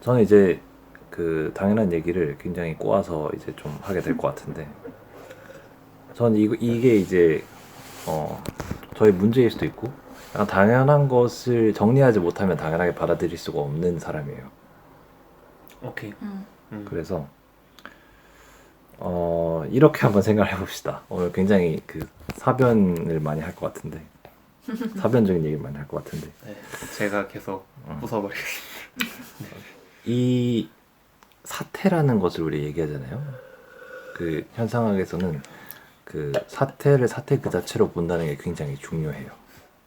저는 이제 그 당연한 얘기를 굉장히 꼬아서 이제 좀 하게 될 것 같은데 저는 이거 이게 이제 어 저희 문제일 수도 있고 약간 당연한 것을 정리하지 못하면 당연하게 받아들일 수가 없는 사람이에요. 오케이. 음. 음. 그래서 어 이렇게 한번 생각을 해봅시다. 오늘 굉장히 그 사변을 많이 할 것 같은데 사변적인 얘기를 많이 할 것 같은데 네, 제가 계속 음. 부숴버리겠습니다. 이 사태라는 것을 우리 얘기하잖아요. 그 현상학에서는 그 사태를 사태 그 자체로 본다는 게 굉장히 중요해요.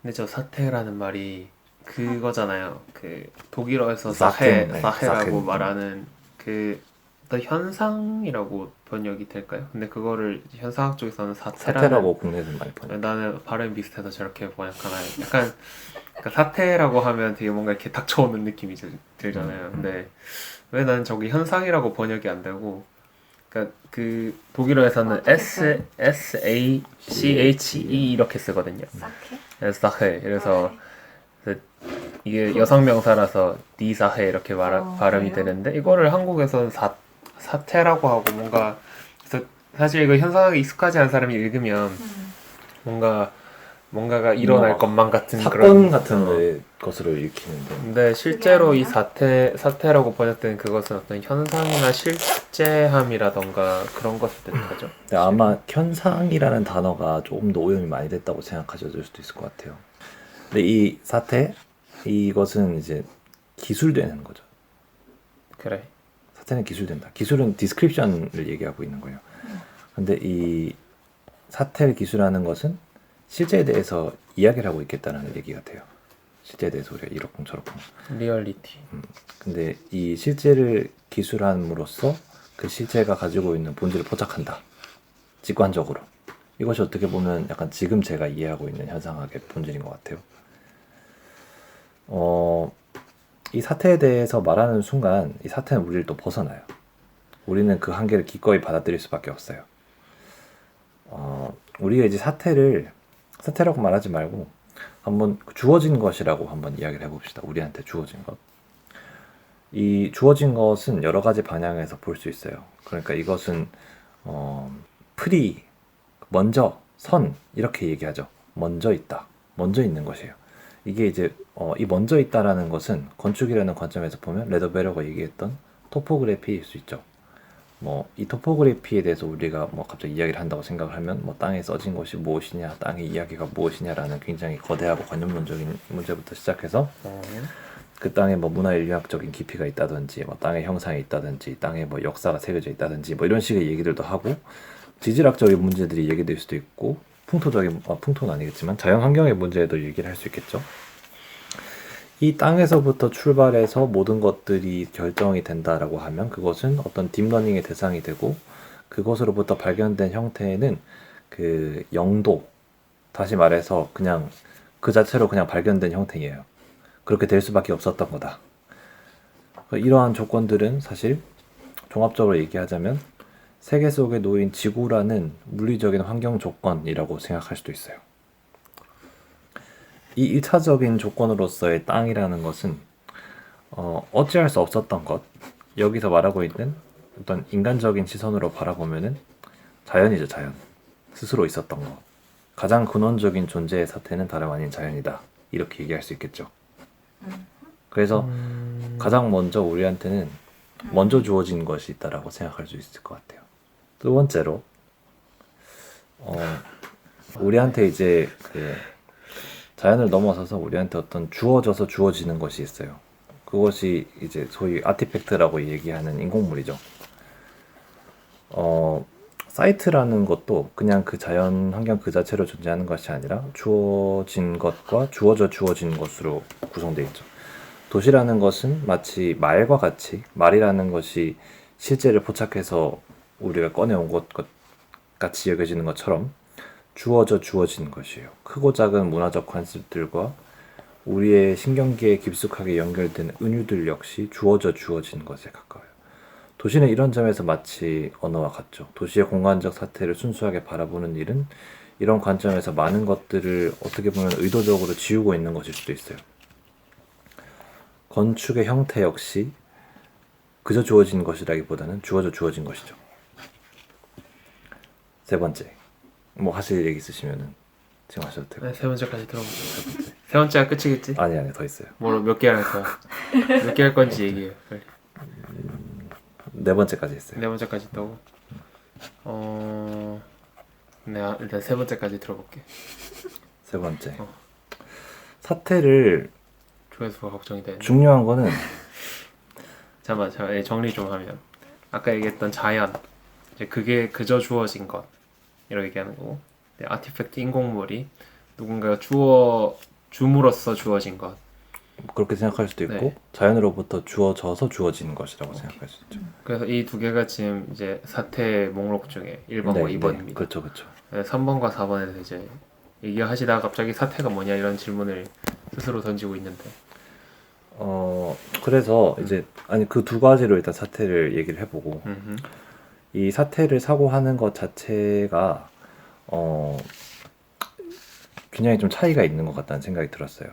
근데 저 사태라는 말이 그거잖아요. 그 독일어에서 사해, 네, 사해라고 사케. 말하는 그 현상이라고 번역이 될까요? 근데 그거를 현상학 쪽에서는 사태라는 사태라고 국내에서 많이 번역. 나는 발음 비슷해서 저렇게 번역하나요? 약간 그러니까 사태라고 하면 되게 뭔가 이렇게 닥쳐오는 느낌이 들, 들잖아요. 음, 음. 근데 왜 나는 저기 현상이라고 번역이 안 되고 그러니까 그 독일어에서는 어떻게 S S A C H E 이렇게 쓰거든요. 사케? 그래서 사해. 그래서 아, 이게 여성 명사라서 니사해 이렇게 말 어, 발음이 그래요? 되는데 이거를 한국에서는 사 사태라고 하고 뭔가 그래서 사실 이거 현상학에 익숙하지 않은 사람이 읽으면 음. 뭔가 뭔가가 일어날 것만 같은 사건 그런 같은 어. 데 것으로 읽히는데 근데 실제로 이? 사태 사태라고 번역된 그것은 어떤 현상이나 실제함이라던가 그런 것을 뜻하는 거죠. 근데 아마 현상이라는 단어가 조금 더 오염이 많이 됐다고 생각하셔도 수도 있을 것 같아요. 근데 이 사태 이것은 이제 기술되는 거죠. 그래. 사태는 기술된다. 기술은 디스크립션을 얘기하고 있는 거예요. 음. 근데 이 사태를 기술하는 것은 실제에 대해서 이야기를 하고 있겠다는 얘기 같아요. 실제에 대해서 우리가 이렇쿵 저렇쿵. 리얼리티. 근데 이 실제를 기술함으로써 그 실제가 가지고 있는 본질을 포착한다. 직관적으로. 이것이 어떻게 보면 약간 지금 제가 이해하고 있는 현상학의 본질인 것 같아요. 어, 이 사태에 대해서 말하는 순간 이 사태는 우리를 또 벗어나요. 우리는 그 한계를 기꺼이 받아들일 수밖에 없어요. 어, 우리가 이제 사태를 사태라고 말하지 말고 한번 주어진 것이라고 한번 이야기를 해봅시다. 우리한테 주어진 것. 이 주어진 것은 여러 가지 방향에서 볼 수 있어요. 그러니까 이것은 어, 프리, 먼저, 선 이렇게 얘기하죠. 먼저 있다, 먼저 있는 것이에요. 이게 이제 어, 이 먼저 있다라는 것은 건축이라는 관점에서 보면 레더베러가 얘기했던 토포그래피일 수 있죠. 뭐 이 토포그래피에 대해서 우리가 뭐 갑자기 이야기를 한다고 생각을 하면 뭐 땅에 써진 것이 무엇이냐, 땅의 이야기가 무엇이냐라는 굉장히 거대하고 관념론적인 문제부터 시작해서 어. 그 땅에 뭐 문화 인류학적인 깊이가 있다든지 뭐 땅의 형상이 있다든지 땅에 뭐 역사가 새겨져 있다든지 뭐 이런 식의 얘기들도 하고 지질학적인 문제들이 얘기될 수도 있고 풍토적인 아, 풍토는 아니겠지만 자연 환경의 문제도 얘기를 할 수 있겠죠. 이 땅에서부터 출발해서 모든 것들이 결정이 된다라고 하면 그것은 어떤 딥러닝의 대상이 되고 그것으로부터 발견된 형태는 그 영도 다시 말해서 그냥 그 자체로 그냥 발견된 형태예요. 그렇게 될 수밖에 없었던 거다. 이러한 조건들은 사실 종합적으로 얘기하자면 세계 속에 놓인 지구라는 물리적인 환경 조건이라고 생각할 수도 있어요. 이 1차적인 조건으로서의 땅이라는 것은 어, 어찌할 수 없었던 것, 여기서 말하고 있는 어떤 인간적인 시선으로 바라보면은 자연이죠, 자연. 스스로 있었던 것. 가장 근원적인 존재의 사태는 다름 아닌 자연이다. 이렇게 얘기할 수 있겠죠. 음. 그래서 음, 가장 먼저 우리한테는 먼저 주어진 것이 있다라고 생각할 수 있을 것 같아요. 두 번째로, 어, 우리한테 이제 그 자연을 넘어서서 우리한테 어떤 주어져서 주어지는 것이 있어요. 그것이 이제 소위 아티팩트라고 얘기하는 인공물이죠. 어, 사이트라는 것도 그냥 그 자연 환경 그 자체로 존재하는 것이 아니라 주어진 것과 주어져 주어진 것으로 구성되어 있죠. 도시라는 것은 마치 말과 같이 말이라는 것이 실제를 포착해서 우리가 꺼내온 것 것- 같이 여겨지는 것처럼 주어져 주어진 것이에요. 크고 작은 문화적 관습들과 우리의 신경계에 깊숙하게 연결된 은유들 역시 주어져 주어진 것에 가까워요. 도시는 이런 점에서 마치 언어와 같죠. 도시의 공간적 사태를 순수하게 바라보는 일은 이런 관점에서 많은 것들을 어떻게 보면 의도적으로 지우고 있는 것일 수도 있어요. 건축의 형태 역시 그저 주어진 것이라기보다는 주어져 주어진 것이죠. 세 번째, 뭐 하실 얘기 있으시면은 지금 하셔도 되고. 네, 세 번째까지 들어보죠. 세 번째. 세 번째가 끝이겠지? 아니 아니 더 있어요. 뭐몇개 할 거야? 몇 개 할 건지 얘기해. 빨리. 네 번째까지 있어요. 네 번째까지 있다고? 어, 내가 일단 세 번째까지 들어볼게. 세 번째, 어. 사태를 조회수가 걱정이 돼. 중요한 거는 잠깐만, 잠깐 만 정리 좀 하면 아까 얘기했던 자연 이제 그게 그저 주어진 것 이렇게 얘기하는 거고 네, 아티팩트 인공물이 누군가가 주어 줌으로써 주어진 것 그렇게 생각할 수도 있고 네. 자연으로부터 주어져서 주어지는 것이라고 생각할 수 있죠. 그래서 이 두 개가 지금 이제 사태 목록 중에 1번과 네, 2번입니다. 네, 그렇죠, 그렇죠. 3번과 4번에서 이제 얘기하시다가 갑자기 사태가 뭐냐 이런 질문을 스스로 던지고 있는데 어 그래서 이제 아니 그 두 가지로 일단 사태를 얘기를 해보고 음흠. 이 사태를 사고하는 것 자체가 어 굉장히 좀 차이가 있는 것 같다는 생각이 들었어요.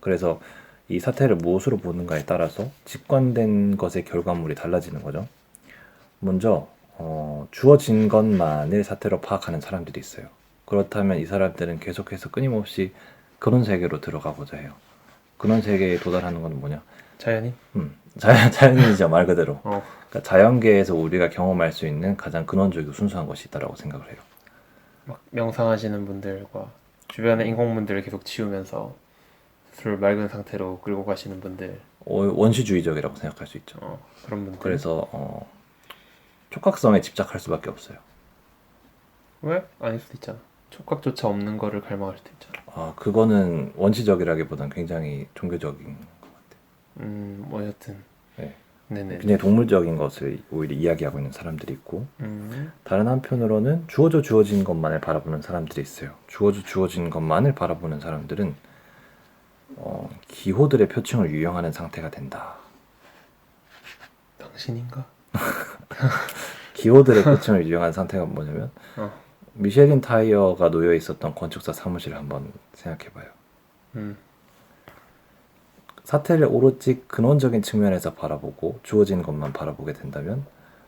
그래서 이 사태를 무엇으로 보는가에 따라서 직관된 것의 결과물이 달라지는 거죠. 먼저 어, 주어진 것만을 사태로 파악하는 사람들이 있어요. 그렇다면 이 사람들은 계속해서 끊임없이 그런 세계로 들어가고자 해요. 그런 세계에 도달하는 건 뭐냐? 자연인? 음, 자연, 자연이죠 말 그대로. 어. 그러니까 자연계에서 우리가 경험할 수 있는 가장 근원적이고 순수한 것이 있다라고 생각을 해요. 막 명상하시는 분들과 주변의 인공물들을 계속 치우면서 스스로 맑은 상태로 끌고 가시는 분들 어, 원시주의적이라고 생각할 수 있죠. 어, 그런 분들 그래서 어, 촉각성에 집착할 수밖에 없어요. 왜? 아닐 수도 있잖아 촉각조차 없는 거를 갈망할 수도 있잖아 아, 그거는 원시적이라기보다는 굉장히 종교적인, 음, 뭐 여튼 네. 네네 굉장히 동물적인 것을 오히려 이야기하고 있는 사람들이 있고, 음, 다른 한편으로는 주어져 주어진 것만을 바라보는 사람들이 있어요. 주어져 주어진 것만을 바라보는 사람들은 어, 기호들의 표층을 유형하는 상태가 된다. 당신인가? 기호들의 표층을 유형한 상태가 뭐냐면 어. 미쉐린 타이어가 놓여 있었던 건축사 사무실을 한번 생각해봐요. 음, 사태를 오로지 근원적인 측면에서 바라보고 주어진 것만 바라보게 된다면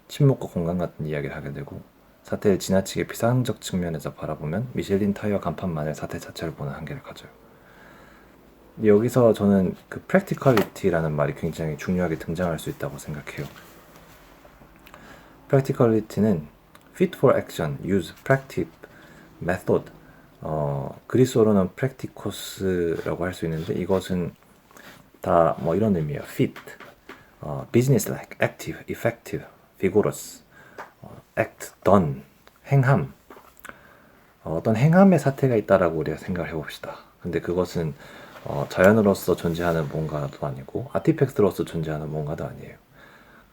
침묵과 공간 같은 이야기를 하게 되고 사태를 지나치게 비상적 측면에서 바라보면 미쉐린 타이어 간판만을 사태 자체를 보는 한계를 가져요. 여기서 저는 그 practicality라는 말이 굉장히 중요하게 등장할 수 있다고 생각해요. practicality는 fit for action, use, practice, method. 어, 그리스어로는 practicos라고 할 수 있는데 이것은 다 뭐 이런 의미예요. fit, 어, business-like, active, effective, vigorous, 어, act, done, 행함. 어, 어떤 행함의 사태가 있다라고 우리가 생각을 해봅시다. 근데 그것은 어, 자연으로서 존재하는 뭔가도 아니고 아티팩트로서 존재하는 뭔가도 아니에요.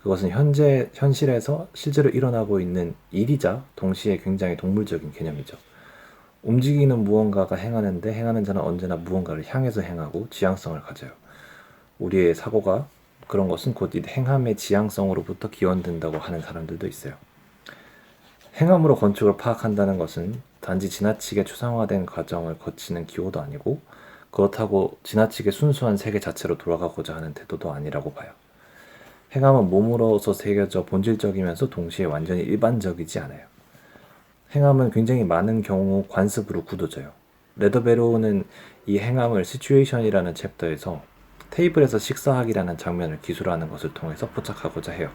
그것은 현재 현실에서 실제로 일어나고 있는 일이자 동시에 굉장히 동물적인 개념이죠. 움직이는 무언가가 행하는데 행하는 자는 언제나 무언가를 향해서 행하고 지향성을 가져요. 우리의 사고가 그런 것은 곧이 행함의 지향성으로부터 기원된다고 하는 사람들도 있어요. 행함으로 건축을 파악한다는 것은 단지 지나치게 추상화된 과정을 거치는 기호도 아니고 그렇다고 지나치게 순수한 세계 자체로 돌아가고자 하는 태도도 아니라고 봐요. 행함은 몸으로서 새겨져 본질적이면서 동시에 완전히 일반적이지 않아요. 행함은 굉장히 많은 경우 관습으로 굳어져요. 레더베로우는 이 행함을 시츄에이션이라는 챕터에서 테이블에서 식사하기라는 장면을 기술하는 것을 통해서 포착하고자 해요.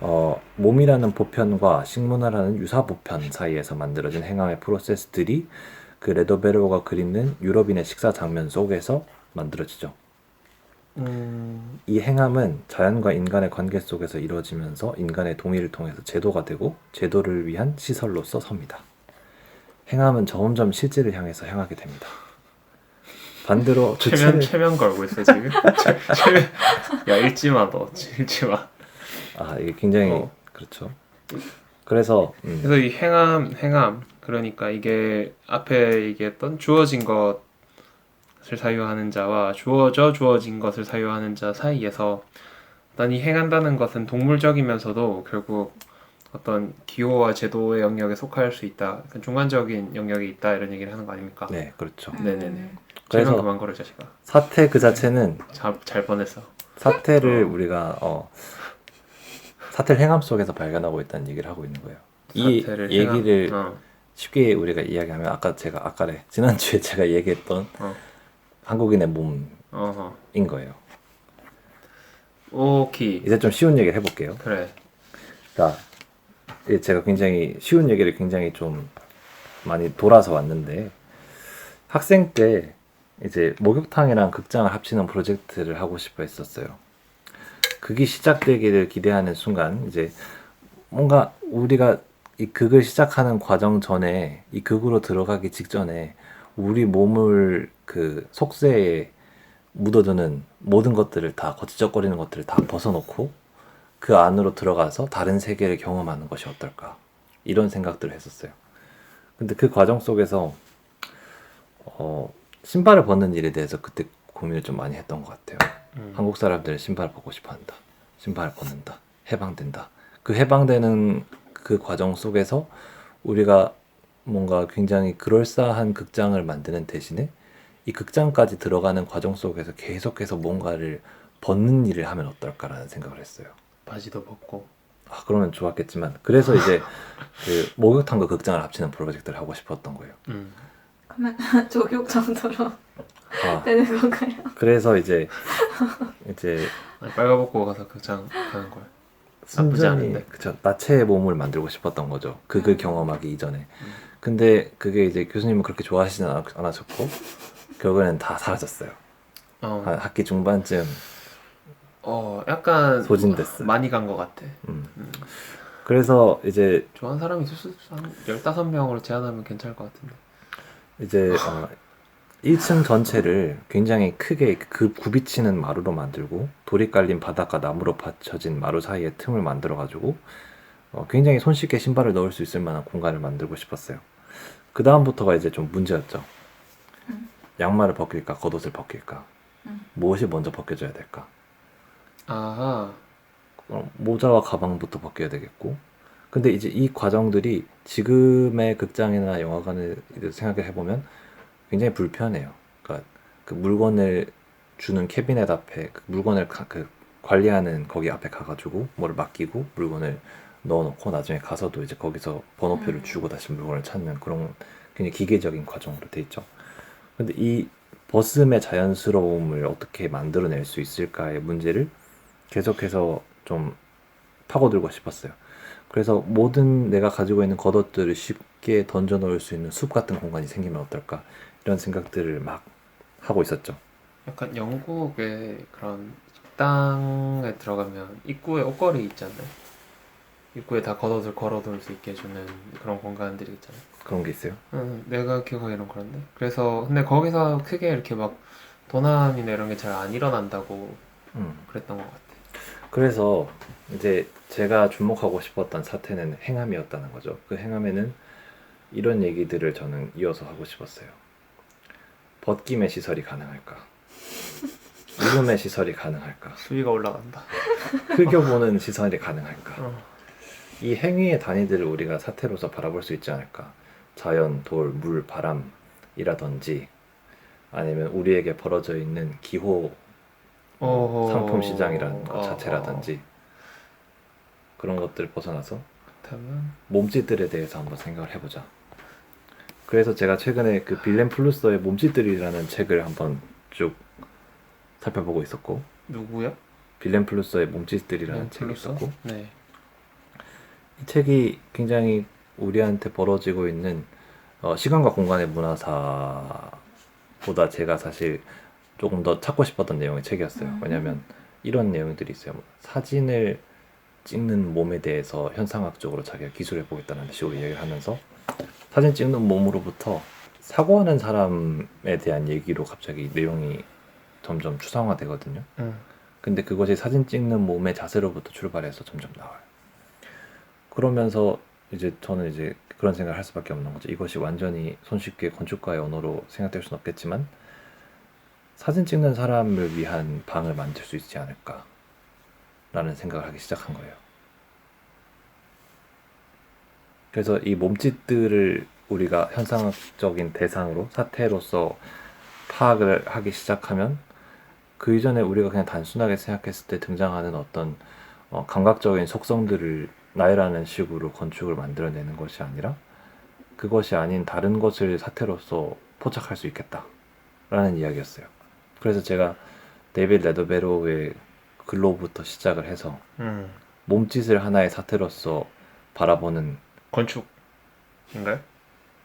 어, 몸이라는 보편과 식문화라는 유사 보편 사이에서 만들어진 행함의 프로세스들이 그 레더베로우가 그리는 유럽인의 식사 장면 속에서 만들어지죠. 음, 이 행함은 자연과 인간의 관계 속에서 이루어지면서 인간의 동의를 통해서 제도가 되고 제도를 위한 시설로서 섭니다. 행함은 점점 실제를 향해서 향하게 됩니다. 반대로 그 최면 최면 걸고 있어 지금. 최-. 야 읽지 마 너. 읽지 마. 아 이게 굉장히 어. 그렇죠. 그래서 음, 그래서 이 행함 행함 그러니까 이게 앞에 얘기했던 주어진 것을 사유하는 자와 주어져 주어진 것을 사유하는 자 사이에서 일단 이 행한다는 것은 동물적이면서도 결국 어떤 기호와 제도의 영역에 속할 수 있다. 그 중간적인 영역이 있다 이런 얘기를 하는 거 아닙니까? 네 그렇죠. 네네네. 그래서- 그만 걸어 이 자식아. 사태 그 자체는 잘, 잘 뻔했어. 사태를 우리가 어, 사태를 행함 속에서 발견하고 있다는 얘기를 하고 있는 거예요. 이 사태를 얘기를 어, 쉽게 우리가 이야기하면 아까 제가 아까래 지난주에 제가 얘기했던 어. 한국인의 몸인 어허. 거예요. 오케이. 이제 좀 쉬운 얘기를 해볼게요. 그래. 그러니까 이게 제가 굉장히 쉬운 얘기를 굉장히 좀 많이 돌아서 왔는데 학생 때 이제 목욕탕이랑 극장을 합치는 프로젝트를 하고 싶어 했었어요. 극이 시작되기를 기대하는 순간 이제 뭔가 우리가 이 극을 시작하는 과정 전에 이 극으로 들어가기 직전에 우리 몸을 그 속세에 묻어두는 모든 것들을 다 거치적거리는 것들을 다 벗어놓고 그 안으로 들어가서 다른 세계를 경험하는 것이 어떨까 이런 생각들을 했었어요. 근데 그 과정 속에서 어, 신발을 벗는 일에 대해서 그때 고민을 좀 많이 했던 것 같아요. 음. 한국 사람들은 신발을 벗고 싶어 한다. 신발을 벗는다. 해방된다. 그 해방되는 그 과정 속에서 우리가 뭔가 굉장히 그럴싸한 극장을 만드는 대신에 이 극장까지 들어가는 과정 속에서 계속해서 뭔가를 벗는 일을 하면 어떨까라는 생각을 했어요. 바지도 벗고. 아, 그러면 좋았겠지만 그래서 이제 그 목욕탕과 극장을 합치는 프로젝트를 하고 싶었던 거예요. 음. 그러면 조교 정도로 아, 되는 건가요? 그래서 이제 이제 아니, 빨가벗고 가서 극장 가는 거야. 나쁘지 순전히 않은데. 그쵸 나체의 몸을 만들고 싶었던 거죠. 극을 음. 경험하기 이전에. 근데 그게 이제 교수님은 그렇게 좋아하시진 않- 않으셨고 결국에는 다 사라졌어요. 어. 한 학기 중반쯤. 어, 약간 소진됐어. 많이 간 것 같아. 음. 음. 그래서 이제 좋아하는 사람이 있을 수 있어. 한 15명으로 제한하면 괜찮을 것 같은데. 이제 어, 1층 전체를 굉장히 크게 그 굽이치는 마루로 만들고 돌이 깔린 바닥과 나무로 받쳐진 마루 사이에 틈을 만들어 가지고 어, 굉장히 손쉽게 신발을 넣을 수 있을 만한 공간을 만들고 싶었어요. 그 다음부터가 이제 좀 문제였죠. 음. 양말을 벗길까 겉옷을 벗길까 음. 무엇이 먼저 벗겨져야 될까? 아하. 어, 모자와 가방부터 벗겨야 되겠고 근데 이제 이 과정들이 지금의 극장이나 영화관을 생각해 보면 굉장히 불편해요. 그러니까 그 물건을 주는 캐비넷 앞에 그 물건을 가- 그 관리하는 거기 앞에 가가지고 뭐를 맡기고 물건을 넣어놓고 나중에 가서도 이제 거기서 번호표를 음. 주고 다시 물건을 찾는 그런 굉장히 기계적인 과정으로 돼 있죠. 근데 이 벗음의 자연스러움을 어떻게 만들어낼 수 있을까의 문제를 계속해서 좀 파고들고 싶었어요. 그래서 모든 내가 가지고 있는 겉옷들을 쉽게 던져 넣을 수 있는 숲 같은 공간이 생기면 어떨까 이런 생각들을 막 하고 있었죠. 약간 영국의 그런 식당에 들어가면 입구에 옷걸이 있잖아요. 입구에 다 겉옷을 걸어둘 수 있게 해주는 그런 공간들이 있잖아요. 그런 게 있어요. 응, 내가 기억하기로는 그런데. 그래서 근데 거기서 크게 이렇게 막 도난이나 이런 게 잘 안 일어난다고 음. 그랬던 것 같아. 그래서 이제 제가 주목하고 싶었던 사태는 행함이었다는 거죠. 그 행함에는 이런 얘기들을 저는 이어서 하고 싶었어요. 벗김의 시설이 가능할까? 이름의 시설이 가능할까? 수위가 올라간다. 흑여보는 시설이 가능할까? 어. 이 행위의 단위들을 우리가 사태로서 바라볼 수 있지 않을까? 자연, 돌, 물, 바람이라든지 아니면 우리에게 벌어져 있는 기호 어허. 상품 시장이라는 것 어, 자체라든지 그런 것들을 벗어나서 그렇다면 몸짓들에 대해서 한번 생각을 해보자. 그래서 제가 최근에 그 빌렌 플루서의 몸짓들이라는 책을 한번 쭉 살펴보고 있었고 누구야? 빌렌 플루서의 몸짓들이라는 책이 플루서? 있었고 네. 이 책이 굉장히 우리한테 벌어지고 있는 어, 시간과 공간의 문화사보다 제가 사실 조금 더 찾고 싶었던 내용의 책이었어요. 음. 왜냐하면 이런 내용들이 있어요. 뭐 사진을 찍는 몸에 대해서 현상학적으로 자기가 기술해 보겠다는 식으로 얘기를 하면서 사진 찍는 몸으로부터 사고하는 사람에 대한 얘기로 갑자기 내용이 점점 추상화되거든요. 응. 근데 그것이 사진 찍는 몸의 자세로부터 출발해서 점점 나와요. 그러면서 이제 저는 이제 그런 생각을 할 수밖에 없는 거죠. 이것이 완전히 손쉽게 건축가의 언어로 생각될 수는 없겠지만 사진 찍는 사람을 위한 방을 만들 수 있지 않을까 라는 생각을 하기 시작한 거예요. 그래서 이 몸짓들을 우리가 현상학적인 대상으로 사태로서 파악을 하기 시작하면 그 이전에 우리가 그냥 단순하게 생각했을 때 등장하는 어떤 어, 감각적인 속성들을 나열하는 식으로 건축을 만들어내는 것이 아니라 그것이 아닌 다른 것을 사태로서 포착할 수 있겠다라는 이야기였어요. 그래서 제가 데이비드 레더베로의 글로부터 시작을 해서 음. 몸짓을 하나의 사태로서 바라보는 건축인가요?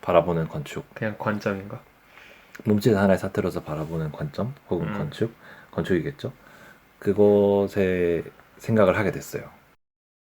바라보는 건축, 그냥 관점인가? 몸짓 하나의 사태로서 바라보는 관점 혹은 음. 건축, 건축이겠죠. 그것에 생각을 하게 됐어요.